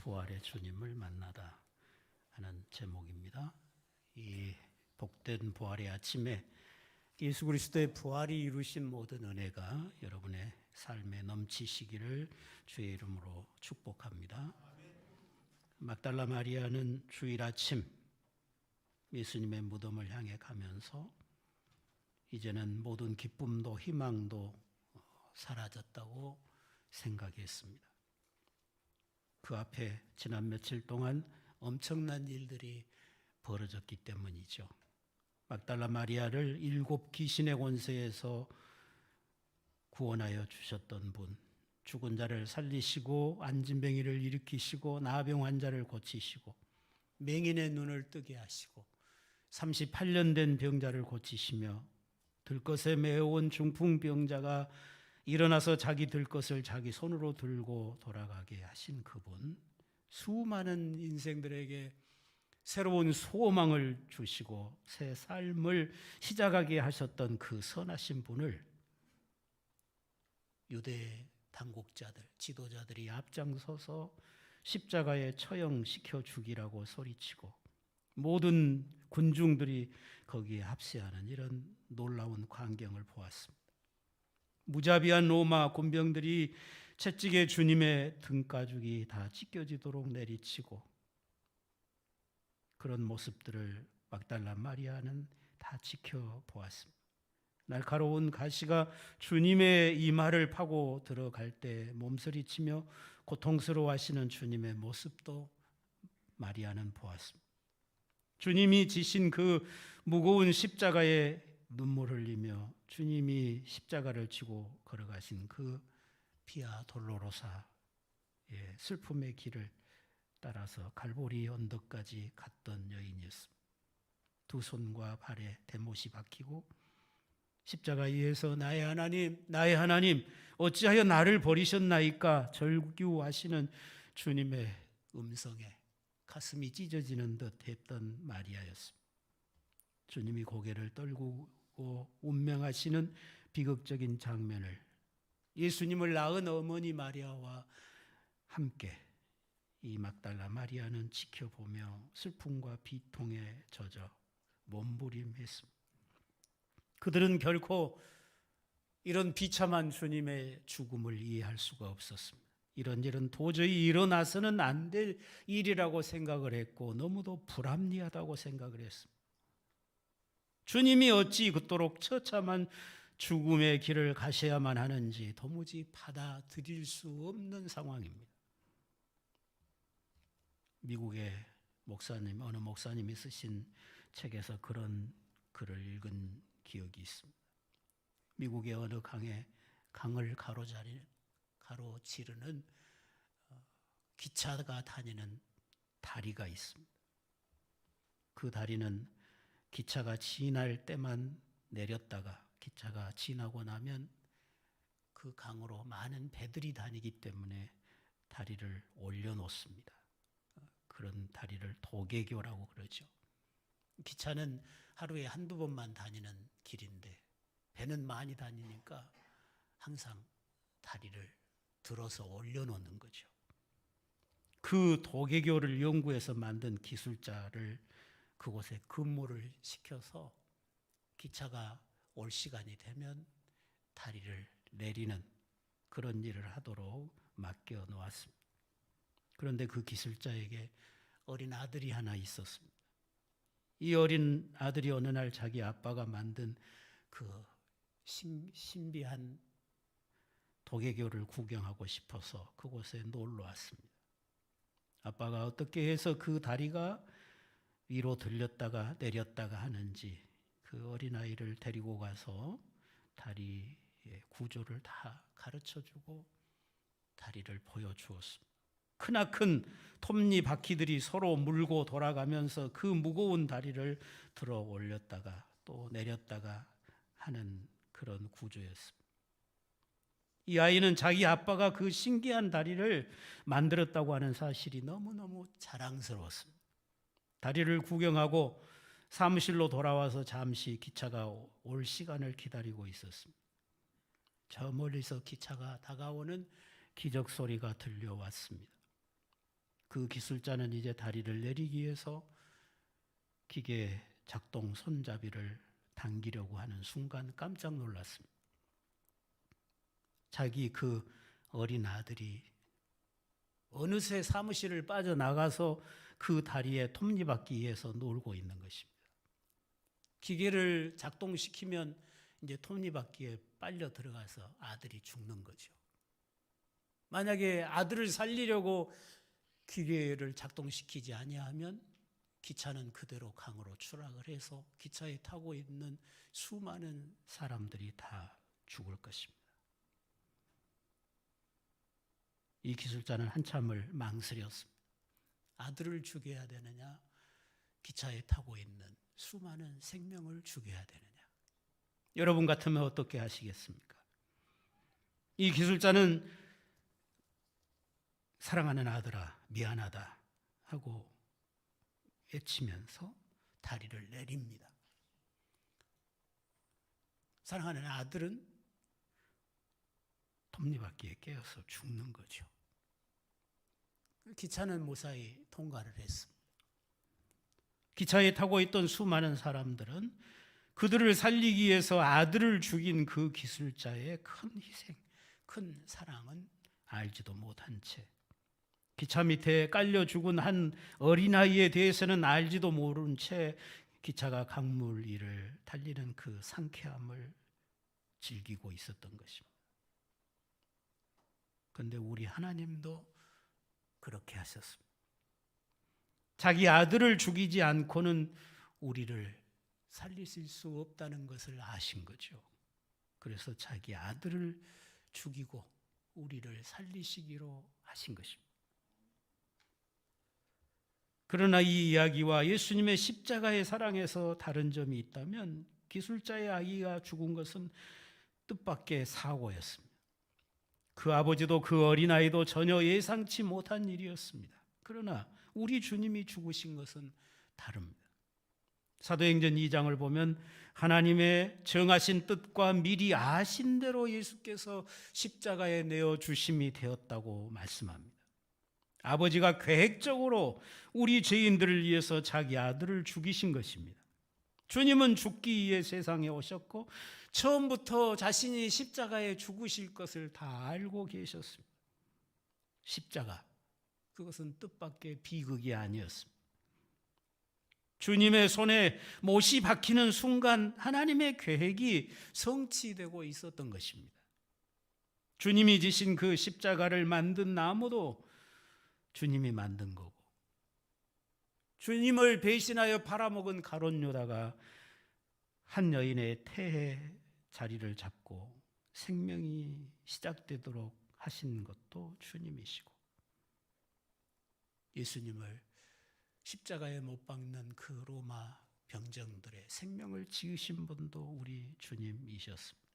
부활의 주님을 만나다 하는 제목입니다. 이 복된 부활의 아침에 예수 그리스도의 부활이 이루신 모든 은혜가 여러분의 삶에 넘치시기를 주의 이름으로 축복합니다. 막달라 마리아는 주일 아침 예수님의 무덤을 향해 가면서 이제는 모든 기쁨도 희망도 사라졌다고 생각했습니다. 그 앞에 지난 며칠 동안 엄청난 일들이 벌어졌기 때문이죠. 막달라 마리아를 일곱 귀신의 권세에서 구원하여 주셨던 분, 죽은 자를 살리시고 안진뱅이를 일으키시고 나병 환자를 고치시고 맹인의 눈을 뜨게 하시고 38년 된 병자를 고치시며 들것에 매어온 중풍병자가 일어나서 자기 들 것을 자기 손으로 들고 돌아가게 하신 그분 수많은 인생들에게 새로운 소망을 주시고 새 삶을 시작하게 하셨던 그 선하신 분을 유대 당국자들, 지도자들이 앞장서서 십자가에 처형시켜 죽이라고 소리치고 모든 군중들이 거기에 합세하는 이런 놀라운 광경을 보았습니다. 무자비한 로마 군병들이 채찍에 주님의 등가죽이 다 찢겨지도록 내리치고 그런 모습들을 막달라 마리아는 다 지켜보았습니다. 날카로운 가시가 주님의 이마를 파고 들어갈 때 몸서리치며 고통스러워하시는 주님의 모습도 마리아는 보았습니다. 주님이 지신 그 무거운 십자가에 눈물 흘리며 주님이 십자가를 지고 걸어가신 그 피아 돌로로사의 슬픔의 길을 따라서 갈보리 언덕까지 갔던 여인이었습니다. 두 손과 발에 대못이 박히고 십자가 위에서 나의 하나님, 나의 하나님, 어찌하여 나를 버리셨나이까 절규하시는 주님의 음성에 가슴이 찢어지는 듯 했던 마리아였습니다. 주님이 고개를 떨 구고 운명하시는 비극적인 장면을 예수님을 낳은 어머니 마리아와 함께 이 막달라 마리아는 지켜보며 슬픔과 비통에 젖어 몸부림했습니다. 그들은 결코 이런 비참한 주님의 죽음을 이해할 수가 없었습니다. 이런 일은 도저히 일어나서는 안 될 일이라고 생각을 했고 너무도 불합리하다고 생각을 했습니다. 주님이 어찌 그토록 처참한 죽음의 길을 가셔야만 하는지 도무지 받아들일 수 없는 상황입니다. 미국의 목사님 어느 목사님이 쓰신 책에서 그런 글을 읽은 기억이 있습니다. 미국의 어느 강에 강을 가로자리 가로지르는 어, 기차가 다니는 다리가 있습니다. 그 다리는 기차가 지날 때만 내렸다가 기차가 지나고 나면 그 강으로 많은 배들이 다니기 때문에 다리를 올려놓습니다. 그런 다리를 도개교라고 그러죠. 기차는 하루에 한두 번만 다니는 길인데 배는 많이 다니니까 항상 다리를 들어서 올려놓는 거죠. 그 도개교를 연구해서 만든 기술자를 그곳에 근무를 시켜서 기차가 올 시간이 되면 다리를 내리는 그런 일을 하도록 맡겨 놓았습니다. 그런데 그 기술자에게 어린 아들이 하나 있었습니다. 이 어린 아들이 어느 날 자기 아빠가 만든 그 신, 신비한 도개교를 구경하고 싶어서 그곳에 놀러 왔습니다. 아빠가 어떻게 해서 그 다리가 위로 들렸다가 내렸다가 하는지 그 어린아이를 데리고 가서 다리의 구조를 다 가르쳐 주고 다리를 보여 주었습니다. 크나큰 톱니 바퀴들이 서로 물고 돌아가면서 그 무거운 다리를 들어 올렸다가 또 내렸다가 하는 그런 구조였습니다. 이 아이는 자기 아빠가 그 신기한 다리를 만들었다고 하는 사실이 너무너무 자랑스러웠습니다. 다리를 구경하고 사무실로 돌아와서 잠시 기차가 올 시간을 기다리고 있었습니다. 저 멀리서 기차가 다가오는 기적 소리가 들려왔습니다. 그 기술자는 이제 다리를 내리기 위해서 기계 작동 손잡이를 당기려고 하는 순간 깜짝 놀랐습니다. 자기 그 어린 아들이 어느새 사무실을 빠져나가서 그 다리에 톱니바퀴 위에서 놀고 있는 것입니다. 기계를 작동시키면 이제 톱니바퀴에 빨려 들어가서 아들이 죽는 거죠. 만약에 아들을 살리려고 기계를 작동시키지 아니하면 기차는 그대로 강으로 추락을 해서 기차에 타고 있는 수많은 사람들이 다 죽을 것입니다. 이 기술자는 한참을 망설였습니다. 아들을 죽여야 되느냐, 기차에 타고 있는 수많은 생명을 죽여야 되느냐. 여러분 같으면 어떻게 하시겠습니까? 이 기술자는 사랑하는 아들아, 미안하다 하고 외치면서 다리를 내립니다. 사랑하는 아들은 톱니바퀴에 깨어서 죽는 거죠. 기차는 무사히 통과를 했습니다. 기차에 타고 있던 수많은 사람들은 그들을 살리기 위해서 아들을 죽인 그 기술자의 큰 희생, 큰 사랑은 알지도 못한 채 기차 밑에 깔려 죽은 한 어린아이에 대해서는 알지도 모른 채 기차가 강물 위를 달리는 그 상쾌함을 즐기고 있었던 것입니다. 그런데 우리 하나님도 그렇게 하셨습니다. 자기 아들을 죽이지 않고는 우리를 살리실 수 없다는 것을 아신 거죠. 그래서 자기 아들을 죽이고 우리를 살리시기로 하신 것입니다. 그러나 이 이야기와 예수님의 십자가의 사랑에서 다른 점이 있다면 기술자의 아기가 죽은 것은 뜻밖의 사고였습니다. 그 아버지도 그 어린아이도 전혀 예상치 못한 일이었습니다. 그러나 우리 주님이 죽으신 것은 다릅니다. 사도행전 2장을 보면 하나님의 정하신 뜻과 미리 아신 대로 예수께서 십자가에 내어 주심이 되었다고 말씀합니다. 아버지가 계획적으로 우리 죄인들을 위해서 자기 아들을 죽이신 것입니다. 주님은 죽기 위해 세상에 오셨고 처음부터 자신이 십자가에 죽으실 것을 다 알고 계셨습니다. 십자가 그것은 뜻밖의 비극이 아니었습니다. 주님의 손에 못이 박히는 순간 하나님의 계획이 성취되고 있었던 것입니다. 주님이 지신 그 십자가를 만든 나무도 주님이 만든 거고 주님을 배신하여 팔아먹은 가론 요다가 한 여인의 태해 자리를 잡고 생명이 시작되도록 하신 것도 주님이시고 예수님을 십자가에 못 박는 그 로마 병정들의 생명을 지으신 분도 우리 주님이셨습니다.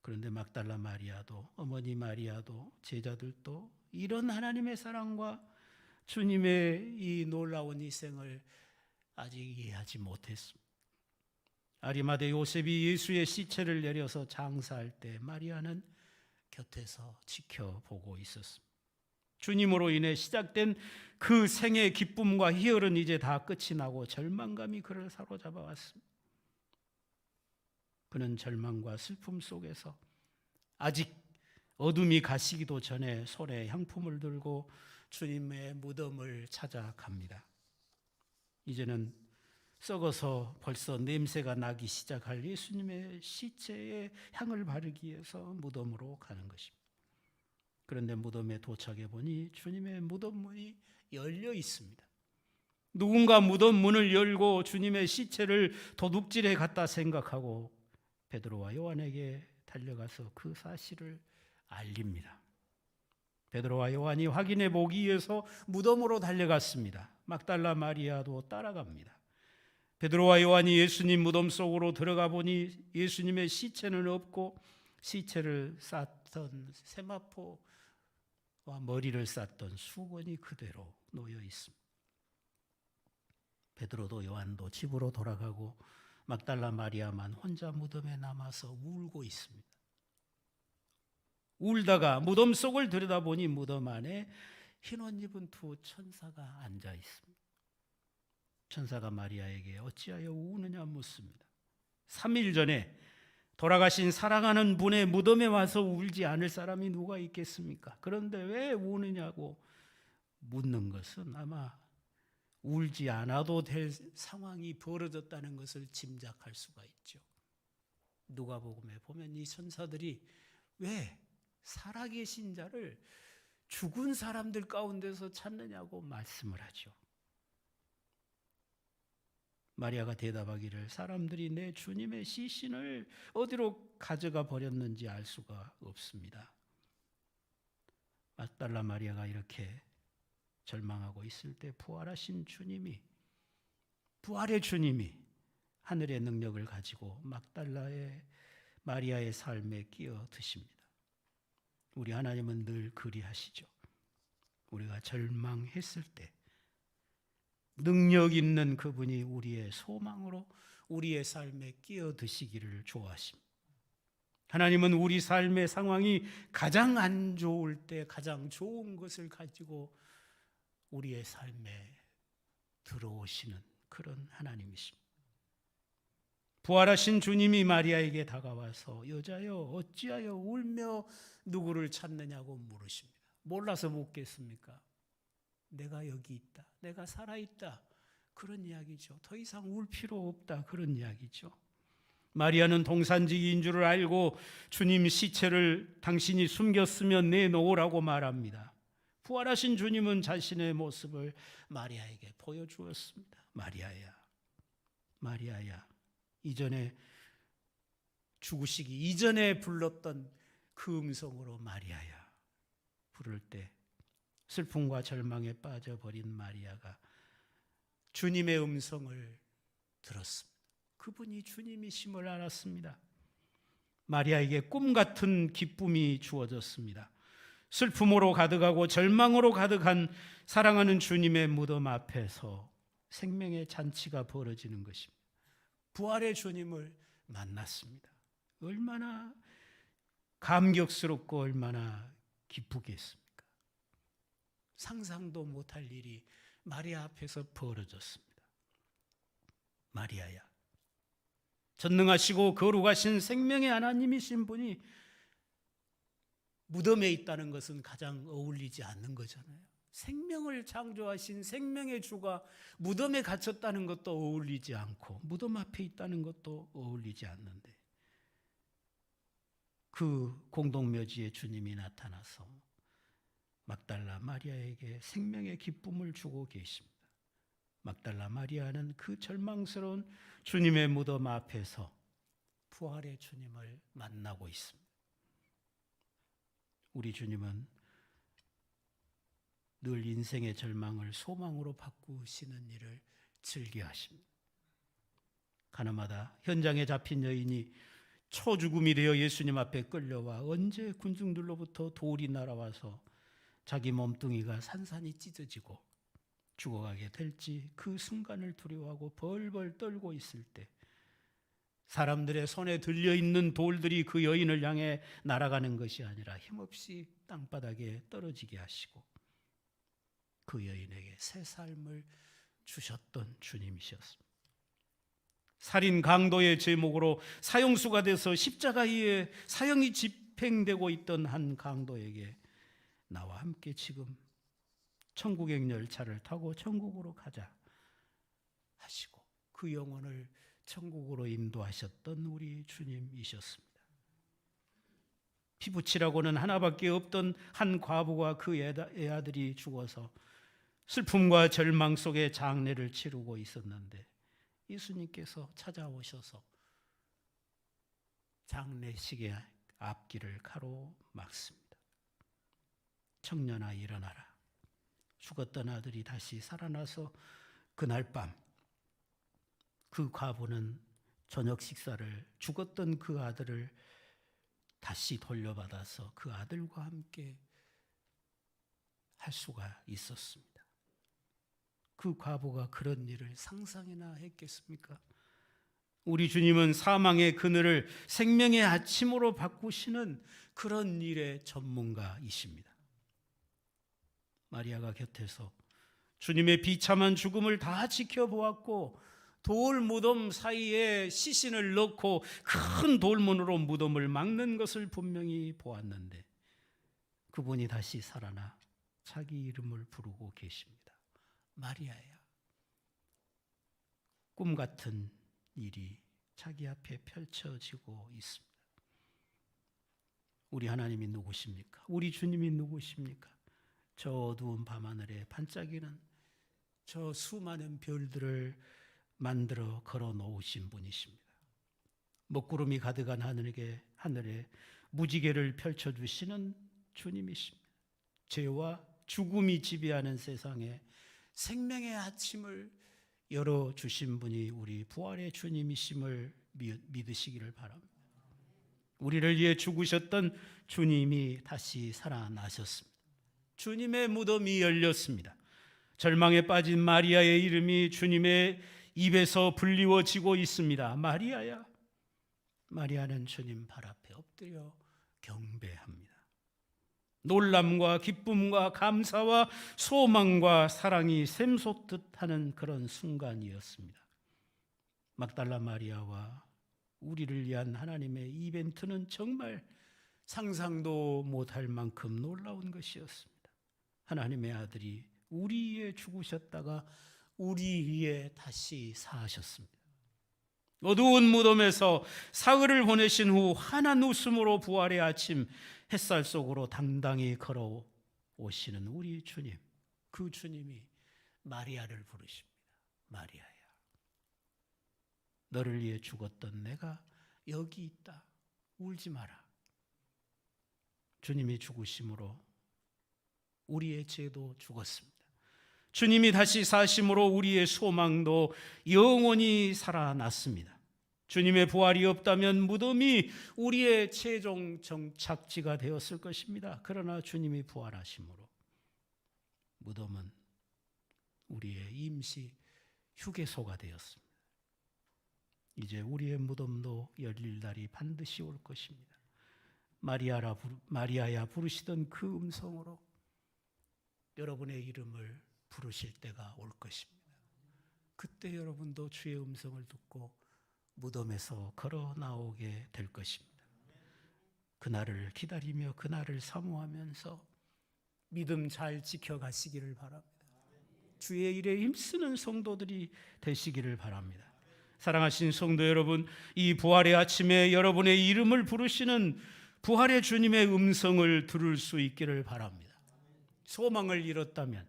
그런데 막달라 마리아도 어머니 마리아도 제자들도 이런 하나님의 사랑과 주님의 이 놀라운 희생을 아직 이해하지 못했습니다. 아리마대 요셉이 예수의 시체를 내려서 장사할 때 마리아는 곁에서 지켜보고 있었습니다. 주님으로 인해 시작된 그 생의 기쁨과 희열은 이제 다 끝이 나고 절망감이 그를 사로잡아 왔습니다. 그는 절망과 슬픔 속에서 아직 어둠이 가시기도 전에 손에 향품을 들고 주님의 무덤을 찾아갑니다. 이제는 썩어서 벌써 냄새가 나기 시작할 예수님의 시체에 향을 바르기 위해서 무덤으로 가는 것입니다. 그런데 무덤에 도착해 보니 주님의 무덤 문이 열려 있습니다. 누군가 무덤 문을 열고 주님의 시체를 도둑질해 갔다 생각하고 베드로와 요한에게 달려가서 그 사실을 알립니다. 베드로와 요한이 확인해 보기 위해서 무덤으로 달려갔습니다. 막달라 마리아도 따라갑니다. 베드로와 요한이 예수님 무덤 속으로 들어가 보니 예수님의 시체는 없고 시체를 쌌던 세마포와 머리를 쌌던 수건이 그대로 놓여 있습니다. 베드로도 요한도 집으로 돌아가고 막달라 마리아만 혼자 무덤에 남아서 울고 있습니다. 울다가 무덤 속을 들여다보니 무덤 안에 흰 옷 입은 두 천사가 앉아 있습니다. 천사가 마리아에게 어찌하여 우느냐 묻습니다. 3일 전에 돌아가신 사랑하는 분의 무덤에 와서 울지 않을 사람이 누가 있겠습니까? 그런데 왜 우느냐고 묻는 것은 아마 울지 않아도 될 상황이 벌어졌다는 것을 짐작할 수가 있죠. 누가복음에 보면 이 천사들이 왜 살아계신 자를 죽은 사람들 가운데서 찾느냐고 말씀을 하죠. 마리아가 대답하기를 사람들이 내 주님의 시신을 어디로 가져가 버렸는지 알 수가 없습니다. 막달라 마리아가 이렇게 절망하고 있을 때 부활하신 주님이 부활의 주님이 하늘의 능력을 가지고 막달라의 마리아의 삶에 끼어 드십니다. 우리 하나님은 늘 그리하시죠. 우리가 절망했을 때 능력 있는 그분이 우리의 소망으로 우리의 삶에 끼어 드시기를 좋아하십니다. 하나님은 우리 삶의 상황이 가장 안 좋을 때 가장 좋은 것을 가지고 우리의 삶에 들어오시는 그런 하나님이십니다. 부활하신 주님이 마리아에게 다가와서 여자여 어찌하여 울며 누구를 찾느냐고 물으십니다. 몰라서 묻겠습니까? 내가 여기 있다. 내가 살아 있다. 그런 이야기죠. 더 이상 울 필요 없다. 그런 이야기죠. 마리아는 동산지기인 줄을 알고 주님 시체를 당신이 숨겼으면 내놓으라고 말합니다. 부활하신 주님은 자신의 모습을 마리아에게 보여주었습니다. 마리아야, 마리아야, 이전에 죽으시기 이전에 불렀던 그 음성으로 마리아야 부를 때 슬픔과 절망에 빠져버린 마리아가 주님의 음성을 들었습니다. 그분이 주님이심을 알았습니다. 마리아에게 꿈 같은 기쁨이 주어졌습니다. 슬픔으로 가득하고 절망으로 가득한 사랑하는 주님의 무덤 앞에서 생명의 잔치가 벌어지는 것입니다. 부활의 주님을 만났습니다. 얼마나 감격스럽고 얼마나 기쁘겠습니까? 상상도 못할 일이 마리아 앞에서 벌어졌습니다. 마리아야, 전능하시고 거룩하신 생명의 하나님이신 분이 무덤에 있다는 것은 가장 어울리지 않는 거잖아요. 생명을 창조하신 생명의 주가 무덤에 갇혔다는 것도 어울리지 않고 무덤 앞에 있다는 것도 어울리지 않는데 그 공동묘지에 주님이 나타나서 막달라 마리아에게 생명의 기쁨을 주고 계십니다. 막달라 마리아는 그 절망스러운 주님의 무덤 앞에서 부활의 주님을 만나고 있습니다. 우리 주님은 늘 인생의 절망을 소망으로 바꾸시는 일을 즐겨하십니다. 가나마다 현장에 잡힌 여인이 초죽음이 되어 예수님 앞에 끌려와 언제 군중들로부터 돌이 날아와서 자기 몸뚱이가 산산이 찢어지고 죽어가게 될지 그 순간을 두려워하고 벌벌 떨고 있을 때 사람들의 손에 들려 있는 돌들이 그 여인을 향해 날아가는 것이 아니라 힘없이 땅바닥에 떨어지게 하시고 그 여인에게 새 삶을 주셨던 주님이셨습니다. 살인 강도의 제목으로 사형수가 돼서 십자가에 사형이 집행되고 있던 한 강도에게 나와 함께 지금 천국의 열차를 타고 천국으로 가자 하시고 그 영혼을 천국으로 인도하셨던 우리 주님이셨습니다. 피부치라고는 하나밖에 없던 한 과부가 그 애아들이 죽어서 슬픔과 절망 속에 장례를 치르고 있었는데 예수님께서 찾아오셔서 장례식의 앞길을 가로막습니다. 청년아 일어나라. 죽었던 아들이 다시 살아나서 그날 밤 그 과부는 저녁 식사를 죽었던 그 아들을 다시 돌려받아서 그 아들과 함께 할 수가 있었습니다. 그 과부가 그런 일을 상상이나 했겠습니까? 우리 주님은 사망의 그늘을 생명의 아침으로 바꾸시는 그런 일의 전문가이십니다. 마리아가 곁에서 주님의 비참한 죽음을 다 지켜보았고 돌 무덤 사이에 시신을 넣고 큰 돌문으로 무덤을 막는 것을 분명히 보았는데 그분이 다시 살아나 자기 이름을 부르고 계십니다. 마리아야. 꿈 같은 일이 자기 앞에 펼쳐지고 있습니다. 우리 하나님이 누구십니까? 우리 주님이 누구십니까? 저 어두운 밤하늘에 반짝이는 저 수많은 별들을 만들어 걸어 놓으신 분이십니다. 먹구름이 가득한 하늘에 하늘에 무지개를 펼쳐 주시는 주님이십니다. 죄와 죽음이 지배하는 세상에 생명의 아침을 열어 주신 분이 우리 부활의 주님이심을 미- 믿으시기를 바랍니다. 우리를 위해 죽으셨던 주님이 다시 살아나셨습니다. 주님의 무덤이 열렸습니다. 절망에 빠진 마리아의 이름이 주님의 입에서 불리워지고 있습니다. 마리아야. 마리아는 주님 발 앞에 엎드려 경배합니다. 놀람과 기쁨과 감사와 소망과 사랑이 샘솟듯 하는 그런 순간이었습니다. 막달라 마리아와 우리를 위한 하나님의 이벤트는 정말 상상도 못할 만큼 놀라운 것이었습니다. 하나님의 아들이 우리 위에 죽으셨다가 우리 위에 다시 사하셨습니다. 어두운 무덤에서 사흘을 보내신 후 환한 웃음으로 부활의 아침 햇살 속으로 당당히 걸어오시는 우리 주님, 그 주님이 마리아를 부르십니다. 마리아야, 너를 위해 죽었던 내가 여기 있다. 울지 마라. 주님이 죽으심으로 우리의 죄도 죽었습니다. 주님이 다시 사심으로 우리의 소망도 영원히 살아났습니다. 주님의 부활이 없다면 무덤이 우리의 최종 정착지가 되었을 것입니다. 그러나 주님이 부활하심으로 무덤은 우리의 임시 휴게소가 되었습니다. 이제 우리의 무덤도 열릴 날이 반드시 올 것입니다. 마리아라 마리아야 부르시던 그 음성으로 여러분의 이름을 부르실 때가 올 것입니다. 그때 여러분도 주의 음성을 듣고 무덤에서 걸어 나오게 될 것입니다. 그날을 기다리며 그날을 사모하면서 믿음 잘 지켜가시기를 바랍니다. 주의 일에 힘쓰는 성도들이 되시기를 바랍니다. 사랑하신 성도 여러분, 이 부활의 아침에 여러분의 이름을 부르시는 부활의 주님의 음성을 들을 수 있기를 바랍니다. 소망을 잃었다면,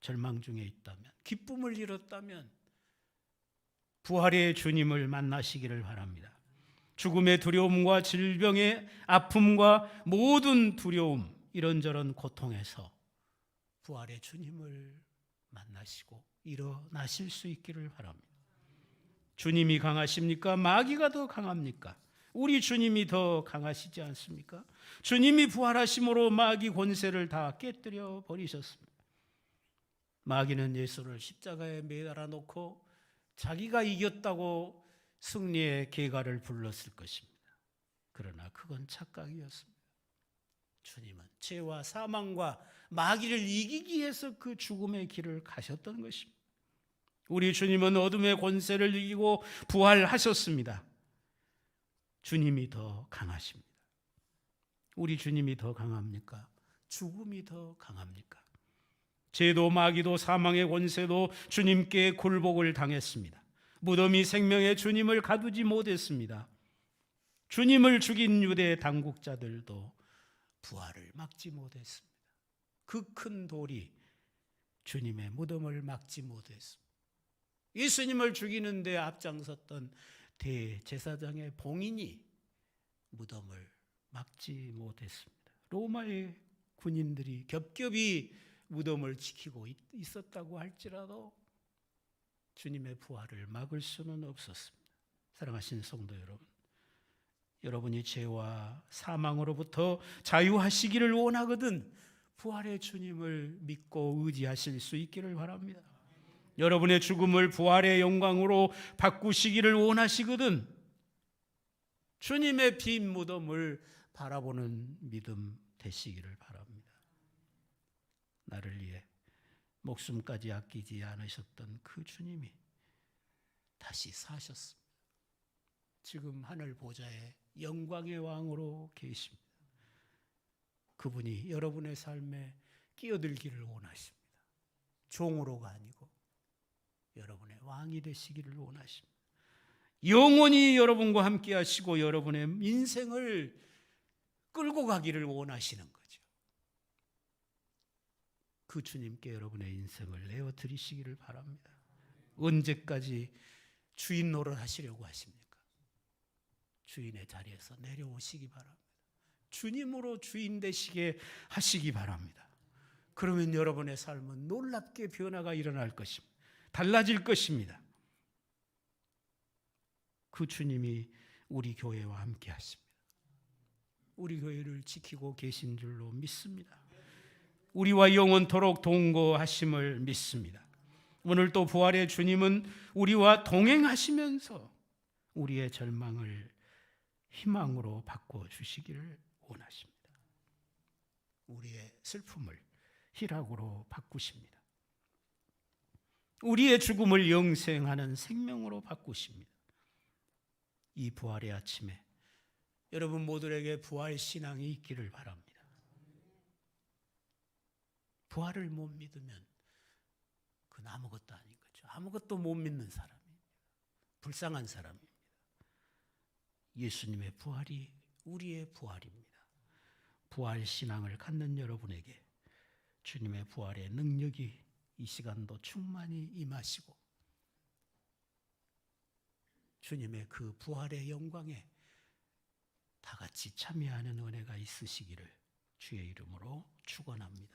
절망 중에 있다면, 기쁨을 잃었다면, 부활의 주님을 만나시기를 바랍니다. 죽음의 두려움과 질병의 아픔과 모든 두려움, 이런저런 고통에서 부활의 주님을 만나시고 일어나실 수 있기를 바랍니다. 주님이 강하십니까? 마귀가 더 강합니까? 우리 주님이 더 강하시지 않습니까? 주님이 부활하심으로 마귀 권세를 다 깨뜨려 버리셨습니다. 마귀는 예수를 십자가에 매달아 놓고 자기가 이겼다고 승리의 계가를 불렀을 것입니다. 그러나 그건 착각이었습니다. 주님은 죄와 사망과 마귀를 이기기 위해서 그 죽음의 길을 가셨던 것입니다. 우리 주님은 어둠의 권세를 이기고 부활하셨습니다. 주님이 더 강하십니다. 우리 주님이 더 강합니까? 죽음이 더 강합니까? 죄도 마귀도 사망의 권세도 주님께 굴복을 당했습니다. 무덤이 생명의 주님을 가두지 못했습니다. 주님을 죽인 유대 당국자들도 부활을 막지 못했습니다. 그 큰 돌이 주님의 무덤을 막지 못했습니다. 예수님을 죽이는데 앞장섰던 대제사장의 봉인이 무덤을 막지 못했습니다. 로마의 군인들이 겹겹이 무덤을 지키고 있- 있었다고 할지라도 주님의 부활을 막을 수는 없었습니다. 사랑하신 성도 여러분, 여러분이 죄와 사망으로부터 자유하시기를 원하거든 부활의 주님을 믿고 의지하실 수 있기를 바랍니다. 여러분의 죽음을 부활의 영광으로 바꾸시기를 원하시거든 주님의 빈 무덤을 바라보는 믿음 되시기를 바랍니다. 나를 위해 목숨까지 아끼지 않으셨던 그 주님이 다시 사셨습니다. 지금 하늘 보좌에 영광의 왕으로 계십니다. 그분이 여러분의 삶에 끼어들기를 원하십니다. 종으로가 아니고 여러분의 왕이 되시기를 원하십니다. 영원히 여러분과 함께 하시고 여러분의 인생을 끌고 가기를 원하시는 거죠. 그 주님께 여러분의 인생을 내어 드리시기를 바랍니다. 언제까지 주인 노릇 하시려고 하십니까? 주인의 자리에서 내려오시기 바랍니다. 주님으로 주인 되시게 하시기 바랍니다. 그러면 여러분의 삶은 놀랍게 변화가 일어날 것입니다. 달라질 것입니다. 그 주님이 우리 교회와 함께 하십니다. 우리 교회를 지키고 계신 줄로 믿습니다. 우리와 영원토록 동거하심을 믿습니다. 오늘 또 부활의 주님은 우리와 동행하시면서 우리의 절망을 희망으로 바꿔 주시기를 원하십니다. 우리의 슬픔을 희락으로 바꾸십니다. 우리의 죽음을 영생하는 생명으로 바꾸십니다. 이 부활의 아침에 여러분 모두에게 부활 신앙이 있기를 바랍니다. 부활을 못 믿으면 그건 아무것도 아닌 거죠. 아무것도 못 믿는 사람입니다. 불쌍한 사람입니다. 예수님의 부활이 우리의 부활입니다. 부활 신앙을 갖는 여러분에게 주님의 부활의 능력이 이 시간도 충만히 임하시고 주님의 그 부활의 영광에 다 같이 참여하는 은혜가 있으시기를 주의 이름으로 축원합니다.